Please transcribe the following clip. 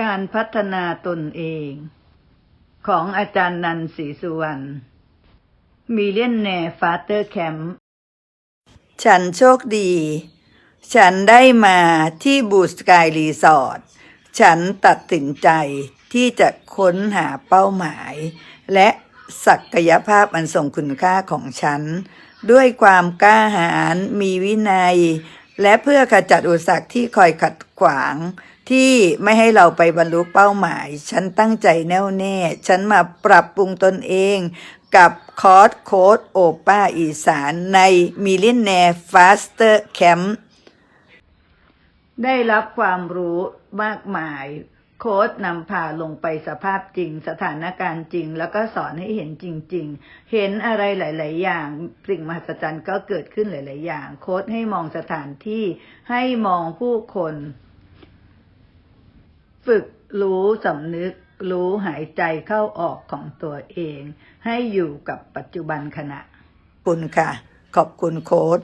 การพัฒนาตนเอง ของอาจารย์นันศรีสุวรรณมีเลียนแนฟาเตอร์แคมป์ฉันโชคดี ฉันได้มาที่บูสกายรีสอร์ทฉันตัดสินใจที่จะค้นหาเป้าหมาย และศักยภาพอันทรงคุณค่าของฉัน ด้วยความกล้าหาญมีวินัย และเพื่อขจัดอุปสรรคที่คอยขัดขวาง ที่ไม่ให้เราไปบรรลุเป้าหมาย ฉันตั้งใจแน่วแน่ ฉันมาปรับปรุงตนเองกับคอร์สโค้ดโอป้าอีสานในมิลเลนแนฟาสเตอร์แคมป์ได้รับความรู้มากมาย โค้ดนำพาลงไปสภาพจริง สถานการณ์จริง แล้วก็สอนให้เห็นจริง ๆ เห็นอะไรหลาย ๆ อย่าง สิ่งมหัศจรรย์ก็เกิดขึ้นหลาย ๆ อย่าง โค้ดให้มองสถานที่ให้มองผู้คน ฝึกรู้สำนึก รู้หายใจเข้าออกของตัวเอง ให้อยู่กับปัจจุบันขณะคุณค่ะ ขอบคุณโค้ด